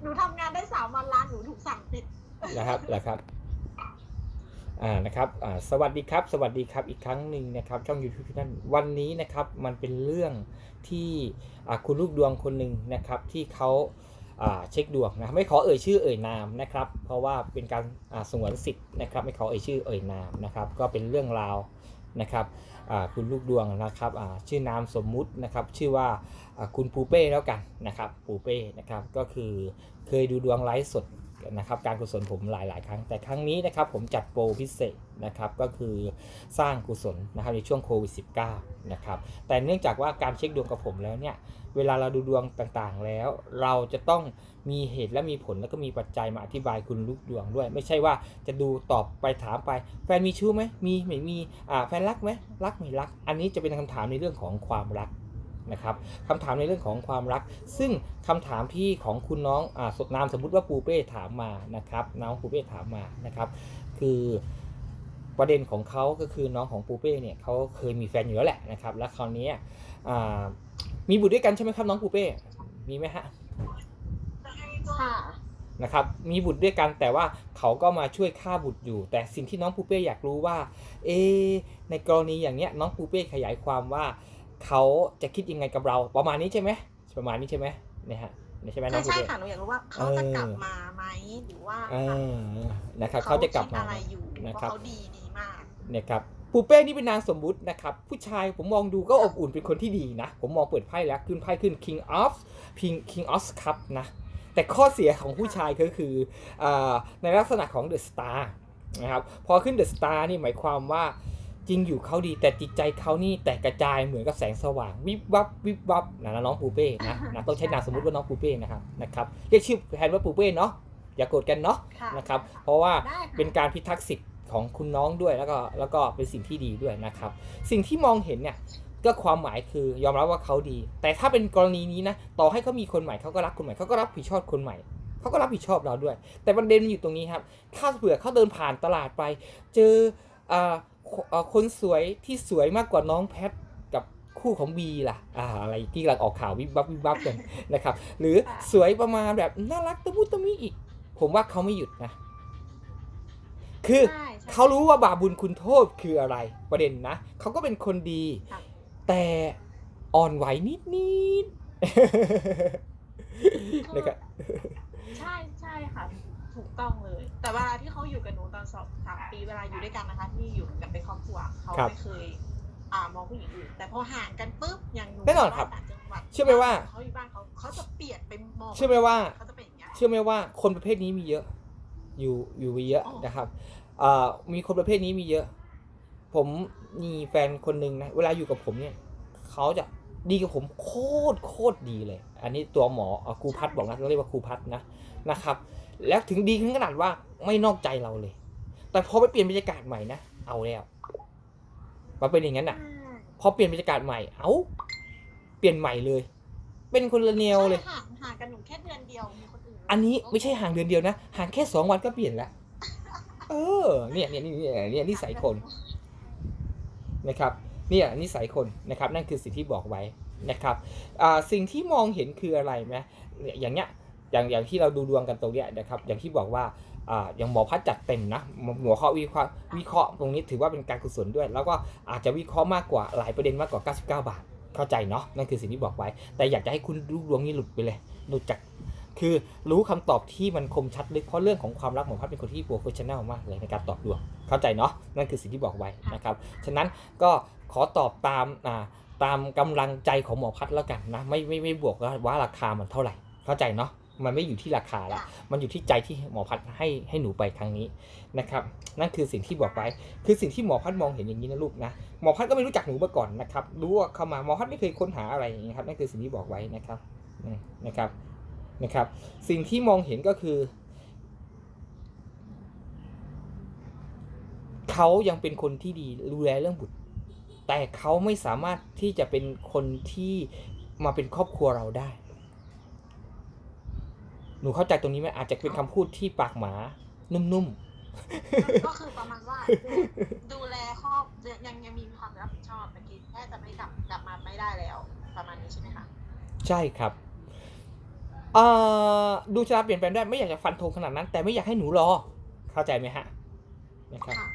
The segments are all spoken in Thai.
หนูทำงานได้สามวันร้านหนูถูกสั่งปิดนะครับนะครับอ่านะครับอ่าสวัสดีครับ สวัสดีครับอีกครั้งหนึ่งนะครับช่อง YouTube ที่นั่นวันนี้นะครับมันเป็นเรื่องที่อ่าคุณลูกดวงคนหนึ่งนะครับที่เขาอ่าเช็คดวงนะไม่ขอเอ่ยชื่อเอ่ยนามนะครับ เพราะว่าเป็นการอ่าสงวนสิทธิ์นะครับ ไม่ขอเอ่ยชื่อเอ่ยนามนะครับ ก็เป็นเรื่องราว นะครับคุณลูกดวงนะครับชื่อนามสมมุตินะครับชื่อว่าคุณปูเป้แล้วกันนะครับปูเป้นะครับก็คือเคยดูดวงไลฟ์สด นะครับการกุศลผมหลายๆครั้ง แต่ครั้งนี้นะครับผมจัดโปรพิเศษนะครับก็คือสร้างกุศลนะครับในช่วงโควิด -19 นะครับแต่เนื่องจากว่าการเช็คดวงกับผมแล้วเนี่ยเวลาเราดูดวงต่างๆแล้ว เราจะต้องมีเหตุและมีผลแล้วก็มีปัจจัยมาอธิบายคุณลูกดวงด้วย ไม่ใช่ว่าจะดูตอบไปถามไป แฟนมีชู้ไหมมีไม่มีอ่าแฟนรักไหมรักไม่รัก อันนี้จะเป็นคำถามในเรื่องของความรัก นะครับคำถามในเรื่องของความรัก ซึ่งคำถามที่ของคุณน้องอ่าสดนามสมมุติว่าปูเป้ถามมานะครับน้องปูเป้ถามมานะครับคือประเด็นของเขาก็คือน้องของปูเป้เนี่ยเขาเคยมีแฟนอยู่แล้วแหละนะครับ แล้วคราวนี้อ่ามีบุตรด้วยกันใช่ไหมครับน้องปูเป้มีไหมฮะค่ะนะครับมีบุตรด้วยกันแต่ว่าเขาก็มาช่วยฆ่าบุตรอยู่ แต่สิ่งที่น้องปูเป้อยากรู้ว่า เอะในกรณีอย่างเนี้ยน้องปูเป้ขยายความว่า เขาจะคิดยังไงกับเราประมาณนี้ใช่ไหมประมาณนี้ใช่ไหมเนี่ยฮะใช่ไหมน้องปูใช่เป้ค่ะหนูอยากรู้ว่าเขาจะกลับมาไหมหรือว่าเออนะครับเขาจะกลับมาคิดอะไรอยู่เพนะราะครับเขาดีดีมากนะครับปูเป้นี่เป็นนามสมมุตินะครับ ผู้ชายผมมองดูก็อบอุ่นเป็นคนที่ดีนะ ผมมองเปิดไพ่แล้วขึ้นไพ่ขึ้น King of King King of Cup นะ แต่ข้อเสียของผู้ชายก็คืออาในลักษณะของ The Star นะครับ พอขึ้น The Star นี่หมายความว่า จริงอยู่เขาดีแต่จิตใจเขานี่แตกกระจายเหมือนกับแสงสว่าง วิบวับวิบวับนะน้องปูเป้นะนะต้องใช้นามสมมุติว่าน้องปูเป้นะครับนะครับเรียกชื่อแทนว่าปูเป้เนาะอย่าโกรธกันเนาะค่ะนะครับเพราะว่าได้ค่ะเป็นการพิทักษ์สิทธิ์ของคุณน้องด้วยแล้วก็แล้วก็เป็นสิ่งที่ดีด้วยนะครับ สิ่งที่มองเห็นเนี่ยก็ความหมายคือยอมรับว่าเขาดี แต่ถ้าเป็นกรณีนี้นะต่อให้เขามีคนใหม่เขาก็รักคนใหม่เขาก็รับผิดชอบคนใหม่เขาก็รับผิดชอบเราด้วย แต่ประเด็นมันอยู่ตรงนี้ครับ ถ้าเผื่อเขาเดินผ่านตลาดไป เจออ่า คอ่าคนสวยที่สวยมากกว่าน้องแพทกับคู่ของบีล่ะอ่าอะไรที่กำลังออกข่าววิบวับวิบวับกันนะครับ หรือสวยประมาณแบบน่ารักตะมุตะมิอีก ผมว่าเขาไม่หยุดนะ คือใช่ใช่เขารู้ว่าบาปบุญคุณโทษคืออะไรประเด็นนะเขาก็เป็นคนดีครับแต่อ่อนไหวนิดนิดๆนะครับ ใช่ใช่ค่ะ ถูกต้องเลย แต่เวลาที่เขาอยู่กับหนูตอนสองสามปีเวลาอยู่ด้วยกันนะคะ ที่อยู่กันเป็นครอบครัวเขาครับไม่เคย อ่ามองผู้หญิงอื่นแต่พอห่างกันปุ๊บอย่างหนูแน่นอนครับต่างจังหวัดเชื่อไหมว่า เขาอยู่บ้านเขาเขาจะเปลี่ยนไปมองเชื่อไหมว่า เขาจะเป็นอย่างเงี้ย เชื่อไหมว่าคนประเภทนี้มีเยอะ อยู่อยู่มีเยอะอ๋อ นะครับอ่ามีคนประเภทนี้มีเยอะ ผมมีแฟนคนหนึ่งนะ เวลาอยู่กับผมเนี่ยเขาจะดีกับผมโคตรโคตรดีเลย อันนี้ตัวหมอเอ่อครูพัดบอกนะเราเรียกว่าครูพัดนะนะครับ แล้วถึงดีถึงขนาดว่าไม่นอกใจเราเลย แต่พอไปเปลี่ยนบรรยากาศใหม่นะ เอาแล้วมาเป็นอย่างนั้นอะ พอเปลี่ยนบรรยากาศใหม่ เอ้าเปลี่ยนใหม่เลย เป็นคนละแนวเลยใช่ห่างห่างกันหนูแค่เดือนเดียวมีคนอื่นอันนี้ไม่ใช่ห่างเดือนเดียวนะ ห่างแค่สองวันก็เปลี่ยนแล้วเออเนี่ยเนี่ยเนี่ยเนี่ยเนี่ยนิสัยคนนะครับ เนี่ยนิสัยคนนะครับ นั่นคือสิ่งที่บอกไว้นะครับ อ่า สิ่งที่มองเห็นคืออะไรไหมเนี่ยอย่างเนี้ย อย่างอย่างที่เราดูดวงกันตรงเนี้ยนะครับอย่างที่บอกว่าอ่าอย่างหมอพัดจัดเต็มนะหมอหมอวิเคราะห์วิเคราะห์ตรงนี้ถือว่าเป็นการกุศลด้วย แล้วก็อาจจะวิเคราะห์มากกว่าหลายประเด็นมากกว่า 99 บาท เข้าใจเนาะนั่นคือสิ่งที่บอกไว้ แต่อยากจะให้คุณดูดวงนี้หลุดไปเลยหลุดจากคือรู้คำตอบที่มันคมชัดลึกเพราะเรื่องของความรักหมอพัดเป็นคนที่โปรเฟชชั่นแนลมากเลยในการตอบดวงเข้าใจเนาะนั่นคือสิ่งที่บอกไว้นะครับฉะนั้นก็ขอตอบตามอ่าตามกำลังใจของหมอพัดแล้วกันนะไม่ไม่ไม่บวกว่าว่าราคามันเท่าไหร่ เข้าใจเนาะ มันไม่อยู่ที่ราคาละมันอยู่ที่ใจที่หมอพัดให้ให้หนูไปครั้งนี้นะครับ นั่นคือสิ่งที่บอกไว้ คือสิ่งที่หมอพัดมองเห็นอย่างนี้นะลูกนะ หมอพัดก็ไม่รู้จักหนูมาก่อนนะครับ รู้ว่าเข้ามาหมอพัดไม่เคยค้นหาอะไรอย่างนี้ครับ นั่นคือสิ่งที่บอกไว้นะครับอืมนะครับ นะครับ สิ่งที่มองเห็นก็คือ เขายังเป็นคนที่ดีดูแลเรื่องบุตร แต่เขาไม่สามารถที่จะเป็นคนที่มาเป็นครอบครัวเราได้ หนูเข้าใจตรงนี้ไหมอาจจะเป็นคำพูดที่ปากหมา นุ่มก็คือประมาณว่าดูแลครอบยังยังมีความรับผิดชอบแต่กินแค่จะไม่กลับกลับมาไม่ได้แล้ว ประมาณนี้ใช่ไหมคะๆ ใช่ครับเอเอ่อดูชะตาเปลี่ยนแปลงได้ไม่อยากจะฟันธงขนาดนั้น แต่ไม่อยากให้หนูรอ เข้าใจไหมฮะนะครับ ค่ะ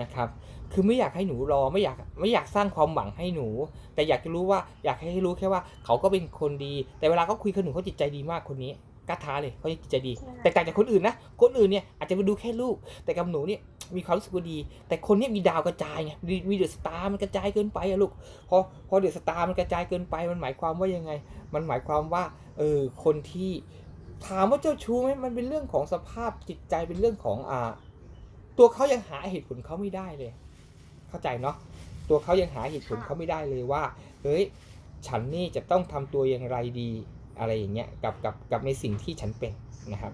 นะครับ คือไม่อยากให้หนูรอไม่อยากไม่อยากสร้างความหวังให้หนู แต่อยากจะรู้ว่าอยากให้รู้แค่ว่า เขาก็เป็นคนดี แต่เวลาเขาคุยกับหนูเขาจิตใจดีมากคนนี้ กล้าท้าเลยเขาจิตใจดีใช่แต่ต่างจากคนอื่นนะคนอื่นเนี่ยอาจจะไปดูแค่ลูก แต่กับหนูเนี่ยมีความรู้สึกว่าดี แต่คนเนี้มีดาวกระจายไงมีมีเดอะสตาร์มันกระจายเกินไปอะลูกพอพอเดอะสตาร์มันกระจายเกินไป มันหมายความว่ายังไง มันหมายความว่าเออคนที่ถามว่าเจ้าชู้ไหมมันเป็นเรื่องของสภาพจิตใจเป็นเรื่องของอ่า ตัวเขายังหาเหตุผลเขาไม่ได้เลย เข้าใจเนาะตัวเขายังหาเหตุผลเขาไม่ได้เลยว่าเฮ้ยฉันนี่จะต้องทำตัวอย่างไรดี อะไรอย่างเงี้ยกับกับกับในสิ่งที่ฉันเป็นนะครับ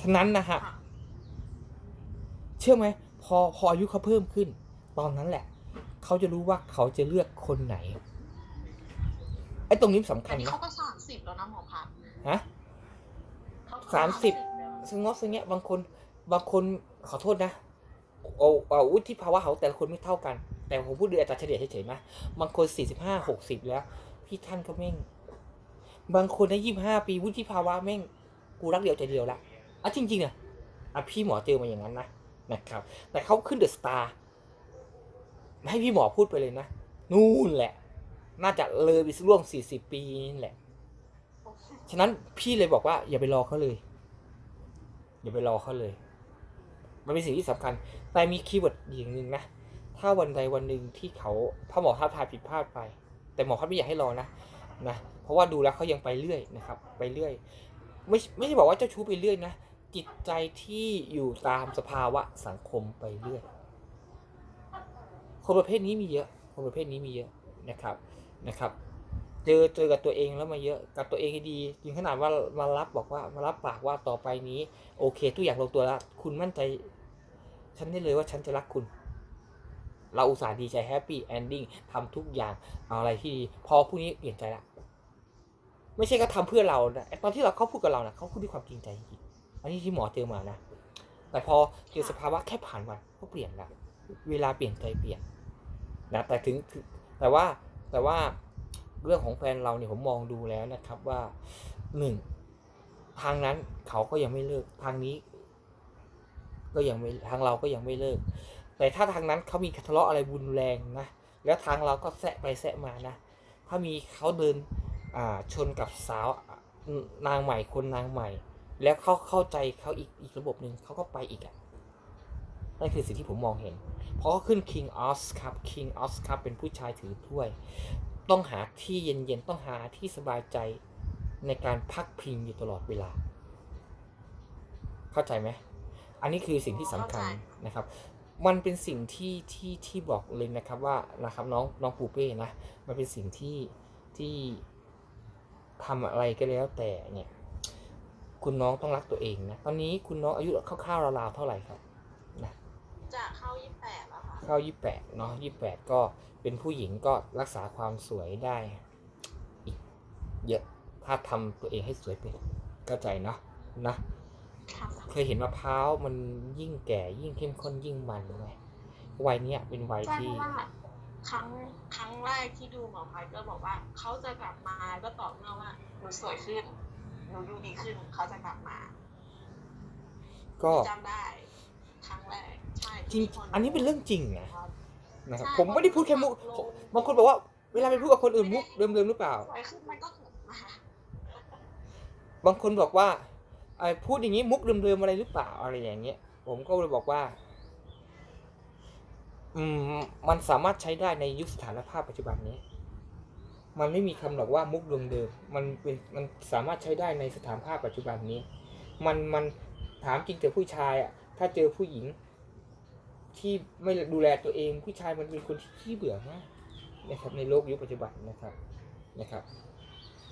ฉะนั้นนะฮะค่ะเชื่อไหมพอพออายุเขาเพิ่มขึ้น ตอนนั้นแหละ เขาจะรู้ว่าเขาจะเลือกคนไหนไอ้ตรงนี้สำคัแต่ญนี่นะเขาก็สามสิบแล้วนะหมอพัดฮะเขก็สามสิบแล้วสงบสงเงี้ยบางคนบางคนขอโทษนะโอ้เอาวุฒิภาวะเขาแต่ละคนไม่เท่ากัน แต่ผมพูดโดยอัตราเฉลี่ยเฉยๆนะบางคนสี่สิบห้าหกสิบแล้ว พี่ท่านก็แม่ง บางคนในยี่ห้าปีวุฒิภาวะแม่งกูรักเดียวใจเดียวละอะจริงๆอะอะพี่หมอเจอมาอย่างนั้นนะนะครับ แต่เขาขึ้นเดอะสตาร์ให้พี่หมอพูดไปเลยนะนู่นแหละ น่าจะเลยไปร่วมสี่สิบปีนี่แหละ ฉะนั้นพี่เลยบอกว่าอย่าไปรอเขาเลย อย่าไปรอเขาเลย มันเป็นสิ่งที่สำคัญ แต่มีคีย์เวิร์ดอย่างหนึ่งนะ ถ้าวันใดวันหนึ่งที่เขาพ่อหมอท้าทายผิดพลาดไป แต่หมอเขาไม่อยากให้รอนะ นะเพราะว่าดูแล้วเขายังไปเรื่อยนะครับ ไปเรื่อย ไม่ไม่ใช่บอกว่าเจ้าชู้ไปเรื่อยนะจิตใจที่อยู่ตามสภาวะสังคมไปเรื่อยคนประเภทนี้มีเยอะ คนประเภทนี้มีเยอะนะครับนะครับ เจอเจอกับตัวเองแล้วมาเยอะกับตัวเองให้ดีถึงขนาดว่ามารับบอกว่ามารับปากว่าต่อไปนี้ โอเค ทุกอย่างลงตัวแล้ว คุณมั่นใจ ฉันได้เลยว่าฉันจะรักคุณ เราอุตส่าห์ดีใจแฮปปี้แอนดิ้งทำทุกอย่างเอาอะไรที่ดีพอพวกนี้เปลี่ยนใจละไม่ใช่เขาทำเพื่อเรานะตอนที่เราเขาพูดกับเรานะเขาพูดด้วยความจริงใจจริงอันนี้ที่หมอเจอมานะ แต่พอเจอสภาวะแค่ผ่านวันเขาเปลี่ยนละเวลาเปลี่ยนใจเปลี่ยนนะแต่ถึงถึงแต่ว่าแต่ว่าเรื่องของแฟนเราเนี่ยผมมองดูแล้วนะครับว่าหนึ่งทางนั้นเขาก็ยังไม่เลิกทางนี้ ก็ยังไม่ทางเราก็ยังไม่เลิก แต่ถ้าทางนั้นเขามีทะเลาะอะไรบุญแรงนะ แล้วทางเราก็แซะไปแซะมานะ ถ้ามีเขาเดินอ่าชนกับสาวนางใหม่คนนางใหม่ แล้วเขาเข้าใจเขาอีกอีกระบบหนึ่งเขาก็ไปอีกอะนั่นคือสิ่งที่ผมมองเห็น เพราะเขาขึ้น King of ครับ King of ครับเป็นผู้ชายถือถ้วย ต้องหาที่เย็นๆ ต้องหาที่สบายใจในการพักพิงอยู่ตลอดเวลา เข้าใจไหม อันนี้คือสิ่งที่สำคัญนะครับ มันเป็นสิ่งที่ที่ที่บอกเลยนะครับว่านะครับน้องน้องปูเป้นะมันเป็นสิ่งที่ที่ทำอะไรก็แล้วแต่เนี่ย คุณน้องต้องรักตัวเองนะตอนนี้คุณน้องอายุคร่าวๆราวๆเท่าไหร่ครับนะจะเข้ายี่สิบแปดแล้วค่ะเข้ายี่แปดเนาะยี่แปดก็เป็นผู้หญิงก็รักษาความสวยได้อีกเยอะถ้าทำตัวเองให้สวยเป็นเข้าใจเนาะนะค่ะ เคยเห็นมะพร้าวมันยิ่งแก่ยิ่งเข้มข้นยิ่งมันไงวัยเนี้ยเป็นวัยใช่ที่เพราะว่าครั้งครั้งแรกที่ดูหมอพัดก็บอกว่าเขาจะกลับมาก็ต่อเมื่อว่าหนูสวยขึ้นหนูดูดีขึ้นเขาจะกลับมา ก็จำได้ครั้งแรกใช่จริงที่มีคอันนี้เป็นเรื่องจริงนะครับนะครับใช่ผมไม่ได้พูดแค่มุกลงบางคนบอกว่าเวลาไปพูดกับคนอื่นมุกเดิมๆหรือเปล่าสวยขึ้นมันก็ถึงมาบางคนบอกว่าไอ้ พูดอย่างนี้มุกเดิมๆอะไรหรือเปล่าอะไรอย่างเงี้ย ผมก็เลยบอกว่า อืม มันสามารถใช้ได้ในยุคสถานภาพปัจจุบันนี้ มันไม่มีคำหรอกว่ามุกเดิมๆมันเป็นมันสามารถใช้ได้ในสถานภาพปัจจุบันนี้ มันมันถามจริงแต่ผู้ชายอะ ถ้าเจอผู้หญิง ที่ไม่ดูแลตัวเอง ผู้ชายมันเป็นคนที่ขี้เบื่อมากนะครับในโลกยุคปัจจุบันนะครับนะครับ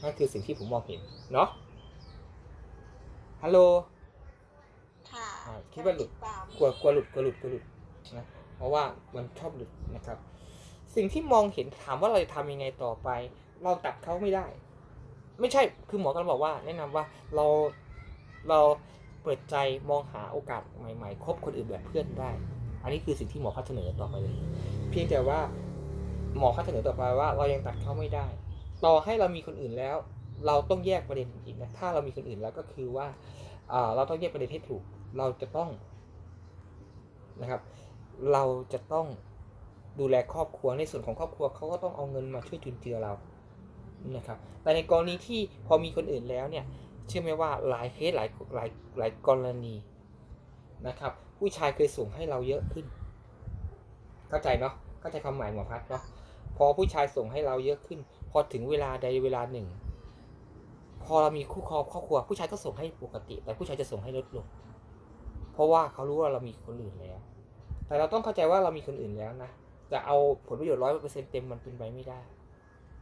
นั่นคือสิ่งที่ผมมองเห็นเนาะ ฮัลโหลค่ะอ่าคิดว่าหลุดตามกลัวกลัวหลุดกลัวหลุดกลัวหลุดนะเพราะว่ามันชอบหลุดนะครับ สิ่งที่มองเห็นถามว่าเราจะทำยังไงต่อไป เราตัดเขาไม่ได้ ไม่ใช่คือหมอกำลังบอกว่า แนะนำว่าเราเราเปิดใจมองหาโอกาสใหม่ๆคบคนอื่นแบบเพื่อนได้ อันนี้คือสิ่งที่หมอเขาเสนอต่อไปเลย เพียงแต่ว่าหมอเขาเสนอต่อไปว่า เรายังตัดเขาไม่ได้ ต่อให้เรามีคนอื่นแล้ว เราต้องแยกประเด็นอีกนะถ้าเรามีคนอื่นแล้วก็คือว่าเราต้องแยกประเด็นให้ถูก เราจะต้องนะครับ เราจะต้องดูแลครอบครัวในส่วนของครอบครัวเขาก็ต้องเอาเงินมาช่วยจุนเจือเรานะครับ แต่ในกรณีที่พอมีคนอื่นแล้วเนี่ยเชื่อไหมว่าหลายเคสหลายหลายหลายกรณีนะครับ ผู้ชายเคยส่งให้เราเยอะขึ้น เข้าใจเนาะเข้าใจความหมายหมอพัดเนาะพอผู้ชายส่งให้เราเยอะขึ้น พอถึงเวลาใดเวลาหนึ่ง พอเรามีคู่ครองครอบครัว ผู้ชายก็ส่งให้ปกติ แต่ผู้ชายจะส่งให้ลดลง เพราะว่าเขารู้ว่าเรามีคนอื่นแล้ว แต่เราต้องเข้าใจว่าเรามีคนอื่นแล้วนะจะเอาผลประโยชน์ร้อยเปอร์เซ็นต์เต็มมันเป็นไปไม่ได้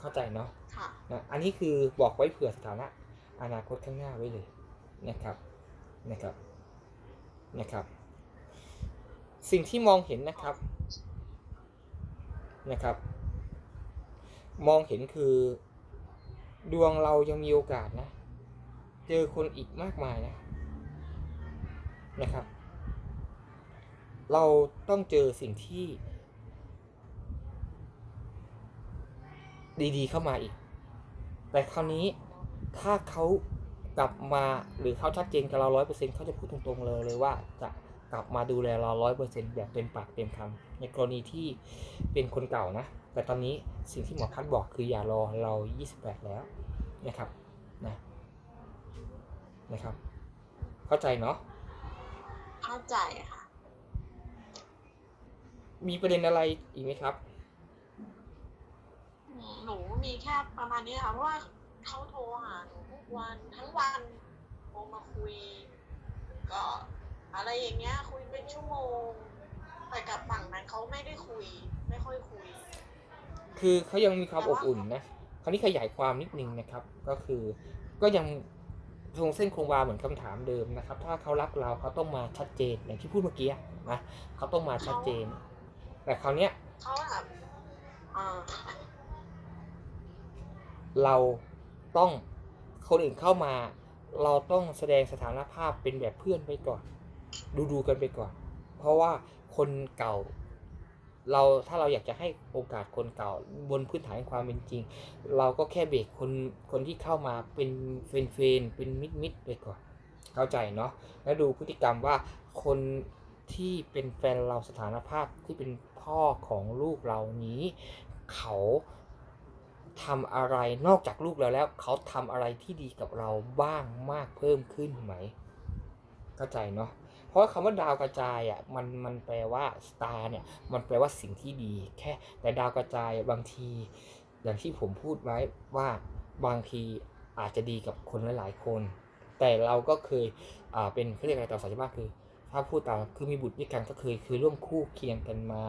เข้าใจเนาะค่ะนะอันนี้คือบอกไว้เผื่อสถานะ อนาคตข้างหน้าไว้เลยนะครับนะครับนะครับ สิ่งที่มองเห็นนะครับนะครับ มองเห็นคือ ดวงเรายังมีโอกาสนะ เจอคนอีกมากมายนะ นะครับ เราต้องเจอสิ่งที่ ดีๆเข้ามาอีก แต่คราวนี้ถ้าเขากลับมาหรือเขาชัดเจนกับเราร้อยเปอร์เซ็นต์เขาจะพูดตรงๆเลยเลยว่าจะ กลับมาดูแลเราร้อยเปอร์เซ็นต์แบบเต็มปากเต็มคำในกรณีที่เป็นคนเก่านะ แต่ตอนนี้สิ่งที่หมอพัดบอกคืออย่ารอเรา 28 แล้วนะครับนะนะครับ เข้าใจเนาะเข้าใจค่ะ มีประเด็นอะไรอีกไหมครับอืมหนูมีแค่ประมาณนี้ค่ะเพราะว่าเขาโทรหาหนูทุกวันทั้งวันโทรมาคุยก็ อะไรอย่างเงี้ย คุยเป็นชั่วโมง แต่กับฝั่งนั้นเขาไม่ได้คุย ไม่ค่อยคุย คือเขายังมีความอบอุ่นนะคราวนี้ขยายความนิดนึงนะครับ ก็คือก็ยังทรงเส้นคงวาเหมือนคำถามเดิมนะครับ ถ้าเขารักเราเขาต้องมาชัดเจนอย่างที่พูดเมื่อกี้นะเขาต้องมาชัดเจน แต่คราวเนี้ยเขาแบบอ่าเราต้องคนอื่นเข้ามา เราต้องแสดงสถานภาพเป็นแบบเพื่อนไปก่อน ดูดูกันไปก่อน เพราะว่าคนเก่า เราถ้าเราอยากจะให้โอกาสคนเก่า บนพื้นฐานความเป็นจริง เราก็แค่เบรกคนคนที่เข้ามาเป็นเฟนเฟนๆเป็นมิดมิดไปก่อน เข้าใจเนาะแล้วดูพฤติกรรมว่าคนที่เป็นแฟนเราสถานภาพที่เป็นพ่อของลูกเรานี้ เขาทำอะไรนอกจากลูกเราแล้ว เขาทำอะไรที่ดีกับเราบ้างมากเพิ่มขึ้นไหม เข้าใจเนาะ เพราะคำว่าดาวกระจายอะมันมันแปลว่าสตาร์เนี่ยมันแปลว่าสิ่งที่ดี แค่แต่ดาวกระจายบางที อย่างที่ผมพูดไว้ว่าบางทีอาจจะดีกับคนหลายๆคน แต่เราก็เคยอ่าเป็นเขาเรียกอะไรต่อสายมากคือ ถ้าพูดตามคือมีบุตรด้วยกันก็เคยคือร่วมคู่เคียงกันมา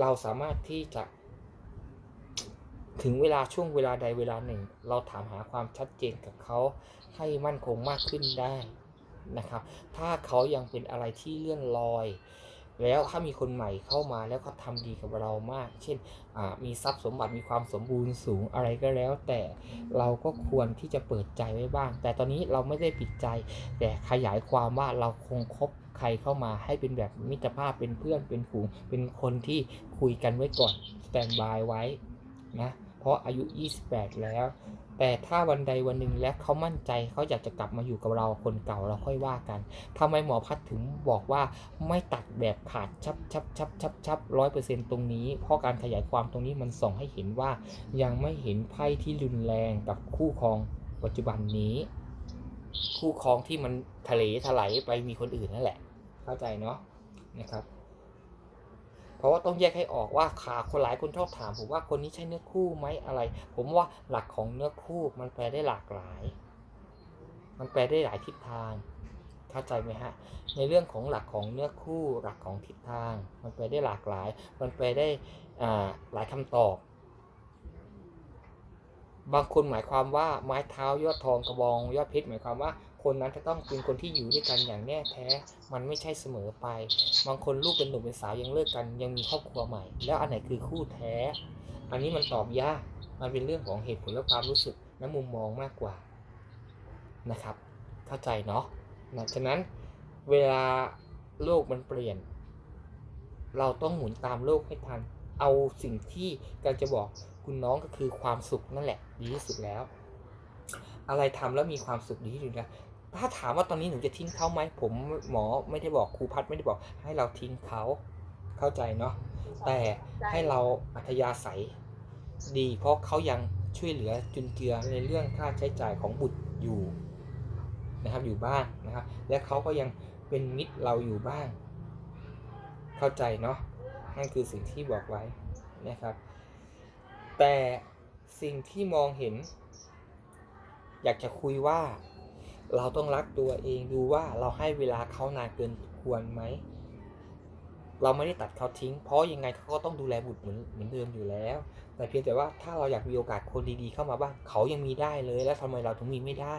เราสามารถที่จะถึงเวลาช่วงเวลาใดเวลาหนึ่ง เราถามหาความชัดเจนกับเขาให้มั่นคงมากขึ้นได้ นะครับ ถ้าเขายังเป็นอะไรที่เลื่อนลอย แล้วถ้ามีคนใหม่เข้ามาแล้วก็ทำดีกับเรามาก เช่นมีทรัพย์สมบัติมีความสมบูรณ์สูงอะไรก็แล้ว แต่เราก็ควรที่จะเปิดใจไว้บ้าง แต่ตอนนี้เราไม่ได้ปิดใจ แต่ขยายความว่าเราคงคบใครเข้ามาให้เป็นแบบมิตรภาพเป็นเพื่อนเป็นฝูงเป็นคนที่คุยกันไว้ก่อนสแตนบายไว้นะเพราะอายุ 28 แล้ว แต่ถ้าวันใดวันหนึ่งแล้วเขามั่นใจเขาอยากจะกลับมาอยู่กับเราคนเก่าเราค่อยว่ากันทำไมหมอพัดถึงบอกว่าไม่ตัดแบบขาดชับชับชับชับชับร้อยเปอร์เซ็นต์ตรงนี้ เพราะการขยายความตรงนี้มันส่งให้เห็นว่า ยังไม่เห็นไพ่ที่รุนแรงกับคู่ครองปัจจุบันนี้ คู่ครองที่มันทะเลถลายไปมีคนอื่นนั่นแหละ เข้าใจเนาะนะครับ เพราะว่าต้องแยกให้ออกว่าขาคนหลายคนชอบถามผมว่าคนนี้ใช่เนื้อคู่ไหมอะไร ผมว่าหลักของเนื้อคู่มันแปลได้หลากหลาย มันแปลได้หลายทิศทางเข้าใจไหมฮะในเรื่องของหลักของเนื้อคู่หลักของทิศทาง มันแปลได้หลากหลาย มันแปลได้หลายคำตอบบางคนหมายความว่าไม้เท้ายอดทองกระบองยอดเพชรหมายความว่า คนนั้นจะต้องเป็นคนที่อยู่ด้วยกันอย่างแน่แท้ มันไม่ใช่เสมอไป บางคนลูกเป็นหนุ่มเป็นสาวยังเลิกกัน ยังมีครอบครัวใหม่ แล้วอันไหนคือคู่แท้ อันนี้มันตอบยาก มันเป็นเรื่องของเหตุผลและความรู้สึกและมุมมองมากกว่านะครับ เข้าใจเนาะนะฉะนั้นเวลาโลกมันเปลี่ยน เราต้องหมุนตามโลกให้ทัน เอาสิ่งที่การจะบอกคุณน้องก็คือความสุขนั่นแหละดีที่สุดแล้ว อะไรทำแล้วมีความสุขดีที่สุดนะถ้าถามว่าตอนนี้หนูจะทิ้งเขาไหมผมหมอไม่ได้บอกครูพัดไม่ได้บอก ให้เราทิ้งเขาเข้าใจเนาะแต่ให้เราอัธยาศัยดี เพราะเขายังช่วยเหลือจุนเจือในเรื่องค่าใช้จ่ายของบุตรอยู่นะครับอยู่บ้างนะครับ และเขาก็ยังเป็นมิตรเราอยู่บ้าง เข้าใจเนาะนั่นคือสิ่งที่บอกไว้นะครับ แต่สิ่งที่มองเห็น อยากจะคุยว่า เราต้องรักตัวเองดูว่าเราให้เวลาเขานานเกินควรไหม เราไม่ได้ตัดเขาทิ้ง เพราะยังไงเขาก็ต้องดูแลบุตรเหมือนเหมือนเดิมอยู่แล้ว แต่เพียงแต่ว่าถ้าเราอยากมีโอกาสคนดีๆเข้ามาบ้างเขายังมีได้เลย แล้วทำไมเราถึงมีไม่ได้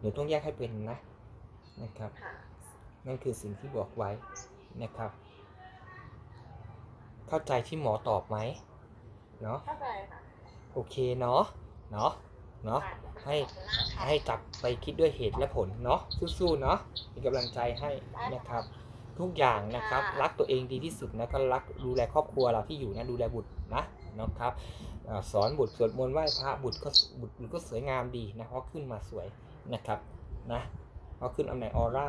หนูต้องแยกให้เป็นนะนะครับค่ะนั่นคือสิ่งที่บอกไว้นะครับ เข้าใจที่หมอตอบไหมเนาะเข้าใจค่ะโอเคเนาะเนาะ เนาะให้ให้จับไปคิดด้วยเหตุและผลเนาะสู้ๆเนาะเป็นกำลังใจให้นะครับ ทุกอย่างนะครับ รักตัวเองดีที่สุดนะก็รักดูแลครอบครัวเราที่อยู่นะดูแลบุตรนะนะครับอาสอนบุตรสวดมนต์ไหว้พระบุตรก็บุตรก็สวยงามดีนะเพราะขึ้นมาสวยนะครับนะเพราะขึ้นตำแหน่งออร่า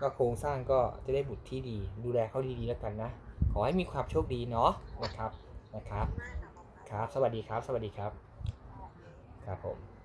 ก็โครงสร้างก็จะได้บุตรที่ดี ดูแลเขาดีๆแล้วกันนะ ขอให้มีความโชคดีเนาะนะครับนะครับมากค่ะหมอครับ สวัสดีครับ สวัสดีครับ ครับผม